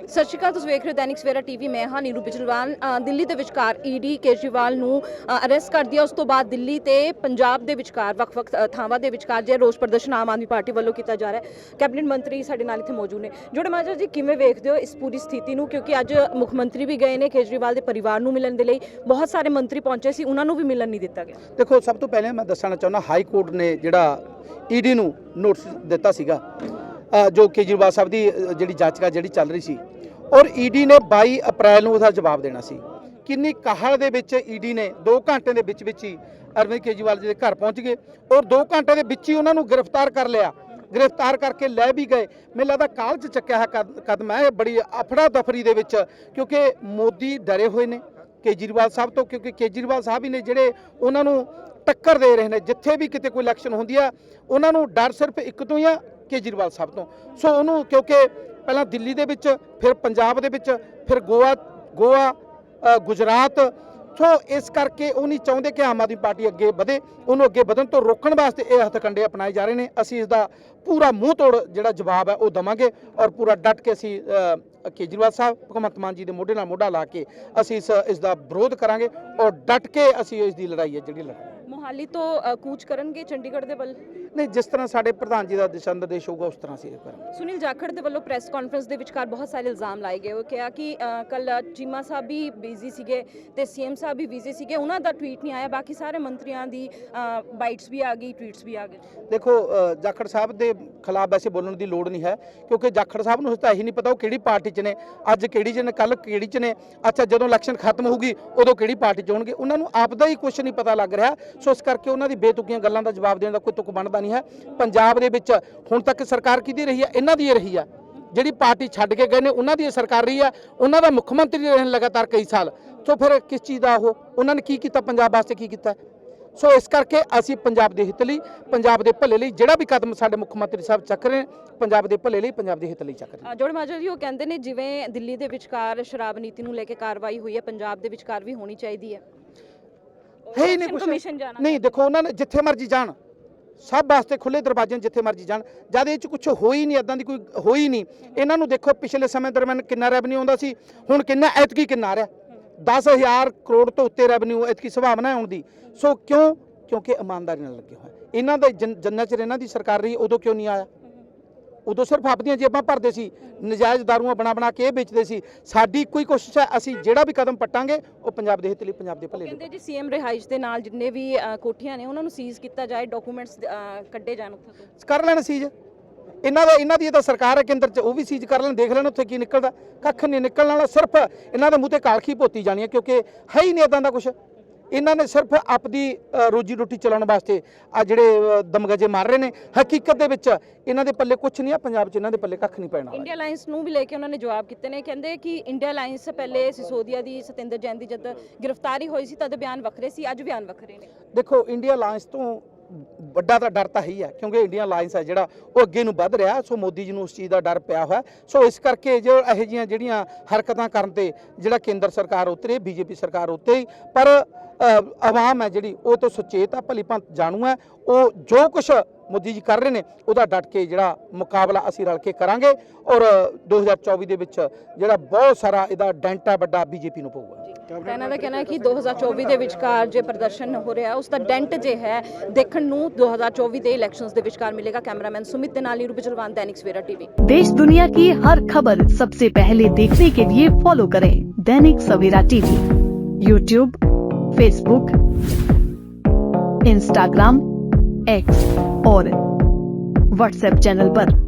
ਸਤਿ ਸ਼੍ਰੀ ਅਕਾਲ ਤੁਸੀਂ ਵੇਖ ਰਹੇ ਹੋ ਦੈਨਿਕ ਸਵੇਰਾ ਟੀਵੀ ਮੈਂ ਹਾਂ ਨੀਰੂ ਬਿਜਲਵਾਲ। ਦਿੱਲੀ ਦੇ ਵਿਚਕਾਰ ਈਡੀ ਕੇਜਰੀਵਾਲ ਨੂੰ ਅਰੈਸਟ ਕਰ ਦਿਆ। ਉਸ ਤੋਂ ਬਾਅਦ ਦਿੱਲੀ ਤੇ ਪੰਜਾਬ ਦੇ ਵਿਚਕਾਰ ਵੱਖ-ਵੱਖ ਥਾਵਾਂ ਦੇ ਵਿਚਕਾਰ ਜੇ ਰੋਸ ਪ੍ਰਦਰਸ਼ਨ ਆਮ ਆਦਮੀ ਪਾਰਟੀ ਵੱਲੋਂ ਕੀਤਾ ਜਾ ਰਿਹਾ ਹੈ ਕੈਬਨਿਟ ਮੰਤਰੀ ਸਾਡੇ ਨਾਲ ਇੱਥੇ ਮੌਜੂਦ ਨੇ। ਜੋੜੇ ਮਾਜਾ ਜੀ ਕਿਵੇਂ ਵੇਖਦੇ ਹੋ ਇਸ ਪੂਰੀ ਸਥਿਤੀ ਨੂੰ? ਕਿਉਂਕਿ ਅੱਜ ਮੁੱਖ ਮੰਤਰੀ ਵੀ ਗਏ ਨੇ ਕੇਜਰੀਵਾਲ ਦੇ ਪਰਿਵਾਰ ਨੂੰ ਮਿਲਣ ਦੇ ਲਈ। ਬਹੁਤ ਸਾਰੇ ਮੰਤਰੀ ਪਹੁੰਚੇ ਸੀ ਉਹਨਾਂ ਨੂੰ ਵੀ ਮਿਲਣ ਨਹੀਂ ਦਿੱਤਾ ਗਿਆ। ਦੇਖੋ ਸਭ ਤੋਂ ਪਹਿਲੇ ਮੈਂ ਦੱਸਣਾ ਚਾਹੁੰਦਾ ਹਾਈ ਕੋਰਟ ਨੇ ਜਿਹੜਾ ਈਡੀ ਨੂੰ ਨੋਟਿਸ ਦਿੱਤਾ ਸੀਗਾ। ਜੋ ਕੇਜਰੀਵਾਲ ਸਾਹਿਬ ਦੀ ਅ, ਜਿਹੜੀ ਜਾਂਚਕਾ ਜਿਹੜੀ ਚੱਲ ਰਹੀ ਸੀ ਔਰ ਈਡੀ ਨੇ 22 ਅਪ੍ਰੈਲ ਨੂੰ ਉਹਦਾ ਜਵਾਬ ਦੇਣਾ ਸੀ। ਕਿੰਨੀ ਕਾਹਲ ਦੇ ਵਿੱਚ ਈਡੀ ਨੇ 2 ਘੰਟੇ ਦੇ ਵਿੱਚ ਵਿੱਚ ਹੀ ਅਰਵਿੰਦ ਕੇਜਰੀਵਾਲ ਜੀ ਦੇ ਘਰ ਪਹੁੰਚ ਗਏ ਔਰ 2 ਘੰਟੇ ਦੇ ਵਿੱਚ ਹੀ ਉਹਨਾਂ ਨੂੰ ਗ੍ਰਿਫਤਾਰ ਕਰ ਲਿਆ। ਗ੍ਰਿਫਤਾਰ ਕਰਕੇ ਲੈ ਵੀ ਗਏ। ਮੈਨੂੰ ਲੱਗਦਾ ਕਾਲ 'ਚ ਚੱਕਿਆ ਹੈ ਕਦ- ਕਦਮ ਹੈ। ਇਹ ਬੜੀ ਅਫੜਾ ਦਫਰੀ ਦੇ ਵਿੱਚ ਕਿਉਂਕਿ ਮੋਦੀ ਡਰੇ ਹੋਏ ਨੇ ਕੇਜਰੀਵਾਲ ਸਾਹਿਬ ਤੋਂ, ਕਿਉਂਕਿ ਕੇਜਰੀਵਾਲ ਸਾਹਿਬ ਹੀ ਨੇ ਜਿਹੜੇ ਉਹਨਾਂ ਨੂੰ ਟੱਕਰ ਦੇ ਰਹੇ ਨੇ। ਜਿੱਥੇ ਵੀ ਕਿਤੇ ਕੋਈ ਇਲੈਕਸ਼ਨ ਹੁੰਦੀ ਆ, ਉਹਨਾਂ ਨੂੰ ਡਰ ਸਿਰਫ ਇੱਕ ਤੋਂ ਹੀ ਆ ਕੇਜਰੀਵਾਲ ਸਾਹਿਬ ਤੋਂ। ਸੋ ਉਹਨੂੰ ਕਿਉਂਕਿ ਪਹਿਲਾਂ ਦਿੱਲੀ ਦੇ ਵਿੱਚ, ਫਿਰ ਪੰਜਾਬ ਦੇ ਵਿੱਚ, ਫਿਰ ਗੋਆ ਗੋਆ ਗੁਜਰਾਤ। ਸੋ ਇਸ ਕਰਕੇ ਉਹ ਨਹੀਂ ਚਾਹੁੰਦੇ ਕਿ ਆਮ ਆਦਮੀ ਪਾਰਟੀ ਅੱਗੇ ਵਧੇ। ਉਹਨੂੰ ਅੱਗੇ ਵਧਣ ਤੋਂ ਰੋਕਣ ਵਾਸਤੇ ਇਹ ਹਥਕੰਡੇ ਅਪਣਾਏ ਜਾ ਰਹੇ ਨੇ। ਅਸੀਂ ਇਸ ਦਾ ਪੂਰਾ ਮੂੰਹ ਤੋੜ ਜਿਹੜਾ ਜਵਾਬ ਹੈ ਉਹ ਦਵਾਂਗੇ ਔਰ ਪੂਰਾ ਡਟ ਕੇ ਅਸੀਂ ਕੇਜਰੀਵਾਲ ਸਾਹਿਬ, ਭਗਵੰਤ ਮਾਨ ਜੀ ਦੇ ਮੋਢੇ ਨਾਲ ਮੋਢਾ ਲਾ ਕੇ ਅਸੀਂ ਇਸ ਇਸ ਦਾ ਵਿਰੋਧ ਕਰਾਂਗੇ ਔਰ ਡਟ ਕੇ ਅਸੀਂ ਇਸ ਦੀ ਲੜਾਈ ਹੈ ਜਿਹੜੀ ਲੜਾਂਗੇ। ਮੋਹਾਲੀ ਤੋਂ ਅ, ਕੂਚ ਕਰਨਗੇ ਚੰਡੀਗੜ੍ਹ ਦੇ ਵੱਲ? ਨਹੀਂ ਜਿਸ ਤਰ੍ਹਾਂ ਸਾਡੇ ਪ੍ਰਧਾਨ ਜੀ ਦਾ ਦਿਸ਼ਾ ਨਿਰਦੇਸ਼ ਹੋਊਗਾ ਉਸ ਤਰ੍ਹਾਂ ਅਸੀਂ ਇਹ ਕਰਾਂਗੇ। ਸੁਨੀਲ ਜਾਖੜ ਦੇ ਵੱਲੋਂ ਪ੍ਰੈਸ ਕਾਨਫਰੰਸ ਦੇ ਵਿਚਕਾਰ ਬਹੁਤ ਸਾਰੇ ਇਲਜ਼ਾਮ ਲਾਏ ਗਏ। ਉਹ ਕਿਹਾ ਕਿ ਕੱਲ ਚੀਮਾ ਸਾਹਿਬ ਵੀ ਬਿਜ਼ੀ ਸੀਗੇ ਤੇ ਸੀਐਮ ਸਾਹਿਬ ਵੀ ਬਿਜ਼ੀ ਸੀਗੇ। ਉਹਨਾਂ ਦਾ ਟਵੀਟ ਨਹੀਂ ਆਇਆ। ਬਾਕੀ ਸਾਰੇ ਮੰਤਰੀਆਂ ਦੀ ਬਾਈਟਸ ਵੀ ਆ ਗਈ ਟਵੀਟਸ ਵੀ ਆ ਗਏ। ਦੇਖੋ ਅ, ਜਾਖੜ ਸਾਹਿਬ ਦੇ ਖਿਲਾਫ ਵੈਸੇ ਬੋਲਣ ਦੀ ਲੋੜ ਨਹੀਂ ਹੈ ਕਿਉਂਕਿ ਜਾਖੜ ਸਾਹਿਬ ਨੂੰ ਤਾਂ ਇਹੀ ਨਹੀਂ ਪਤਾ ਉਹ ਕਿਹੜੀ ਪਾਰਟੀ 'ਚ ਨੇ। ਅੱਜ ਕਿਹੜੀ 'ਚ ਨੇ ਕੱਲ ਕਿਹੜੀ 'ਚ ਨੇ। ਅੱਛਾ ਜਦੋਂ ਇਲੈਕਸ਼ਨ ਖਤਮ ਹੋਊਗੀ ਉਦੋਂ ਕਿਹੜੀ ਪਾਰਟੀ 'ਚ ਹੋਣਗੇ? ਉਹਨਾਂ ਨੂੰ ਆਪ ਦਾ ਹੀ ਕੁਝ ਨਹੀਂ ਪਤਾ ਲੱਗ ਰਿਹਾ। ਸੋ ਇਸ ਕਰਕੇ ਉਹਨਾਂ ਦੀ ਬੇਤੁਕੀਆਂ ਗੱਲਾਂ ਦਾ ਜਵਾਬ ਦੇਣ ਦਾ ਕੋਈ ਤੁਕ ਬਣਦਾ ਨਹੀਂ ਹੈ। ਪੰਜਾਬ ਦੇ ਵਿੱਚ ਹੁਣ ਤੱਕ ਸਰਕਾਰ ਕਿਹਦੀ ਰਹੀ ਹੈ? ਇਹਨਾਂ ਦੀ ਰਹੀ ਹੈ। ਜਿਹੜੀ ਪਾਰਟੀ ਛੱਡ ਕੇ ਗਏ ਨੇ, ਉਹਨਾਂ ਦੀ ਸਰਕਾਰ ਰਹੀ ਹੈ। ਉਹਨਾਂ ਦਾ ਮੁੱਖ ਮੰਤਰੀ ਰਹੇ ਲਗਾਤਾਰ ਕਈ ਸਾਲ। ਸੋ ਫਿਰ ਕਿਸ ਚੀਜ਼ ਦਾ ਉਹ? ਉਹਨਾਂ ਨੇ ਕੀ ਕੀਤਾ? ਪੰਜਾਬ ਵਾਸਤੇ ਕੀ ਕੀਤਾ? ਸੋ ਇਸ ਕਰਕੇ ਅਸੀਂ ਪੰਜਾਬ ਦੇ ਹਿੱਤ ਲਈ, ਪੰਜਾਬ ਦੇ ਭਲੇ ਲਈ ਜਿਹੜਾ ਵੀ ਕਦਮ ਸਾਡੇ ਮੁੱਖ ਮੰਤਰੀ ਸਾਹਿਬ ਚੱਕ ਰਹੇ ਪੰਜਾਬ ਦੇ ਭਲੇ ਲਈ, ਪੰਜਾਬ ਦੇ ਹਿੱਤ ਲਈ ਚੱਕ ਰਹੇ ਜੋੜ ਮਾਜਾ ਜੀ, ਉਹ ਕਹਿੰਦੇ ਨੇ ਜਿਵੇਂ ਦਿੱਲੀ ਦੇ ਵਿਚਕਾਰ ਸ਼ਰਾਬ ਨੀਤੀ ਨੂੰ ਲੈ ਕੇ ਕਾਰਵਾਈ ਹੋਈ ਹੈ, ਪੰਜਾਬ ਦੇ ਵਿਚਕਾਰ ਵੀ ਹੋਣੀ ਚਾਹੀਦੀ ਹੈ। ਹੈ ਹੀ ਨਹੀਂ ਕਮਿਸ਼ਨ ਜਾਣਾ ਨਹੀਂ ਦੇਖੋ ਉਹਨਾਂ ਨੇ ਜਿੱਥੇ ਮਰਜ਼ੀ ਜਾਣ। ਸਭ ਵਾਸਤੇ ਖੁੱਲੇ ਦਰਵਾਜ਼ੇ ਜਿੱਥੇ ਮਰਜ਼ੀ ਜਾਣ। ਜਦ ਇਹ ਚ ਕੁਝ ਹੋਈ ਨਹੀਂ ਇਦਾਂ ਦੀ ਕੋਈ ਹੋਈ ਨਹੀਂ। ਇਹਨਾਂ ਨੂੰ ਦੇਖੋ ਪਿਛਲੇ ਸਮੇਂ ਦਰਮਿਆਨ ਕਿੰਨਾ ਰੈਵਨਿਊ ਆਉਂਦਾ ਸੀ। ਹੁਣ ਕਿੰਨਾ ਐਤਕੀ ਕਿੰਨਾ ਆ ਰਿਹਾ 10000 ਕਰੋੜ ਤੋਂ ਉੱਤੇ ਰੈਵਨਿਊ ਐਤਕੀ ਸੰਭਾਵਨਾ ਹੈ ਆਉਣ ਦੀ। ਸੋ ਕਿਉਂ? ਕਿਉਂਕਿ ਇਮਾਨਦਾਰੀ ਨਾਲ ਲੱਗੇ ਹੋਏ ਇਹਨਾਂ ਦੇ ਜਨ- ਜਿੰਨਾ ਚਿਰ ਇਹਨਾਂ ਦੀ ਸਰਕਾਰ ਰਹੀ ਉਦੋਂ ਕਿਉਂ ਨਹੀਂ ਆਇਆ? ਉਦੋਂ ਸਿਰਫ ਆਪਣੀਆਂ ਜੇਬਾਂ ਭਰਦੇ ਸੀ ਨਜਾਇਜ਼ ਦਾਰੂਆਂ ਬਣਾ ਬਣਾ ਕੇ ਵੇਚਦੇ ਸੀ। ਸਾਡੀ ਇੱਕੋ ਹੀ ਕੋਸ਼ਿਸ਼ ਹੈ ਅਸੀਂ ਜਿਹੜਾ ਵੀ ਕਦਮ ਪੱਟਾਂਗੇ ਉਹ ਪੰਜਾਬ ਦੇ ਹਿੱਤ ਲਈ ਪੰਜਾਬ ਦੇ ਭਲੇ ਲਈ ਕਹਿੰਦੇ ਜੀ ਸੀਐਮ ਰਿਹਾਇਸ਼ ਦੇ ਨਾਲ ਜਿੰਨੇ ਵੀ ਕੋਠੀਆਂ ਨੇ ਉਹਨਾਂ ਨੂੰ ਸੀਜ਼ ਕੀਤਾ ਜਾਏ ਡਾਕੂਮੈਂਟਸ ਕੱਢੇ ਜਾਣ ਉੱਥੋਂ ਕਰ ਲੈਣ ਸੀਜ ਇਹਨਾਂ ਦਾ ਇਹਨਾਂ ਦੀ ਤਾਂ ਸਰਕਾਰ ਹੈ ਕੇਂਦਰ 'ਚ ਉਹ ਵੀ ਸੀਜ ਕਰ ਲੈਣ ਦੇਖ ਲੈਣ ਉੱਥੇ ਕੀ ਨਿਕਲਦਾ। ਕੱਖ ਨਹੀਂ ਨਿਕਲਣ ਵਾਲਾ ਸਿਰਫ ਇਹਨਾਂ ਦੇ ਮੂੰਹ ਤੇ ਕਾਲਖੀ ਪੋਤੀ ਜਾਣੀ ਹੈ ਕਿਉਂਕਿ ਹੈ ਹੀ ਨਹੀਂ ਇਦਾਂ ਦਾ ਕੁਝ ਇਹਨਾਂ ਨੇ ਸਿਰਫ ਆਪਦੀ ਰੋਜੀ ਰੋਟੀ ਚਲਾਉਣ ਵਾਸਤੇ ਆ ਜਿਹੜੇ ਦਮਗਜੇ ਮਾਰ ਰਹੇ ਨੇ। ਹਕੀਕਤ ਦੇ ਵਿੱਚ ਇਹਨਾਂ ਦੇ ਪੱਲੇ ਕੁਝ ਨਹੀਂ ਆ ਪੰਜਾਬ 'ਚ ਇਹਨਾਂ ਦੇ ਪੱਲੇ ਕੱਖ ਨਹੀਂ ਪੈਣਾ ਇੰਡੀਆ ਅਲਾਈਅੰਸ ਨੂੰ ਵੀ ਲੈ ਕੇ ਉਹਨਾਂ ਨੇ ਜਵਾਬ ਕੀਤੇ ਨੇ। ਕਹਿੰਦੇ ਕਿ ਇੰਡੀਆ ਅਲਾਈਅੰਸ ਪਹਿਲੇ ਸਿਸੋਦੀਆ ਦੀ ਸਤਿੰਦਰ ਜੈਨ ਦੀ ਜਦ ਗ੍ਰਿਫਤਾਰੀ ਹੋਈ ਸੀ ਤਦ ਬਿਆਨ ਵੱਖਰੇ ਸੀ ਅੱਜ ਬਿਆਨ ਵੱਖਰੇ ਨੇ। ਦੇਖੋ ਇੰਡੀਆ ਅਲਾਈਅੰਸ ਤੋਂ ਵੱਡਾ ਤਾਂ ਡਰ ਤਾਂ ਹੈ ਹੀ ਹੈ ਕਿਉਂਕਿ ਇੰਡੀਅਨ ਅਲਾਈਅੰਸ ਹੈ ਜਿਹੜਾ ਉਹ ਅੱਗੇ ਨੂੰ ਵੱਧ ਰਿਹਾ, ਸੋ ਮੋਦੀ ਜੀ ਨੂੰ ਉਸ ਚੀਜ਼ ਦਾ ਡਰ ਪਿਆ ਹੋਇਆ। ਸੋ ਇਸ ਕਰਕੇ ਜੋ ਇਹੋ ਜਿਹੀਆਂ ਜਿਹੜੀਆਂ ਹਰਕਤਾਂ ਕਰਨ ਤੇ ਜਿਹੜਾ ਕੇਂਦਰ ਸਰਕਾਰ ਉਤਰੇ ਬੀਜੇਪੀ ਸਰਕਾਰ ਉੱਤੇ ਹੀ ਪਰ ਆਵਾਮ ਹੈ ਜਿਹੜੀ, ਉਹ ਤੋਂ ਸੁਚੇਤ ਆ, ਭਲੀ ਭੰਤ ਜਾਣੂ ਹੈ। ਉਹ ਜੋ ਕੁਝ ਮੋਦੀ ਜੀ ਕਰ ਰਹੇ ਨੇ, ਉਹਦਾ ਡਟ ਕੇ ਜਿਹੜਾ ਮੁਕਾਬਲਾ ਅਸੀਂ ਰਲ ਕੇ ਕਰਾਂਗੇ ਔਰ 2024 ਦੇ ਵਿੱਚ ਜਿਹੜਾ ਬਹੁਤ ਸਾਰਾ ਇਹਦਾ ਡੈਂਟ ਹੈ ਵੱਡਾ ਬੀਜੇਪੀ ਨੂੰ ਪਊਗਾ। ਤਾਂ ਇਹਨਾਂ ਦਾ ਕਹਿਣਾ ਹੈ ਕਿ 2024 ਦੇ ਵਿਚਕਾਰ ਜੇ ਪ੍ਰਦਰਸ਼ਨ ਹੋ ਰਿਹਾ ਉਸ ਦਾ ਡੈਂਟ ਜੇ ਹੈ ਦੇਖਣ ਨੂੰ 2024 ਦੇ ਇਲੈਕਸ਼ਨਸ ਦੇ ਵਿਚਕਾਰ ਮਿਲੇਗਾ ਕੈਮਰਾਮੈਨ ਸੁਮਿਤ ਦੇ ਨਾਲ ਨੀਰੂ ਬਿਜਲਵਾਨ दैनिक सवेरा टीवी देश दुनिया की हर खबर सबसे पहले देखने के लिए फॉलो करें Dainik Savera TV YouTube Facebook Instagram X और व्हाट्सएप चैनल पर।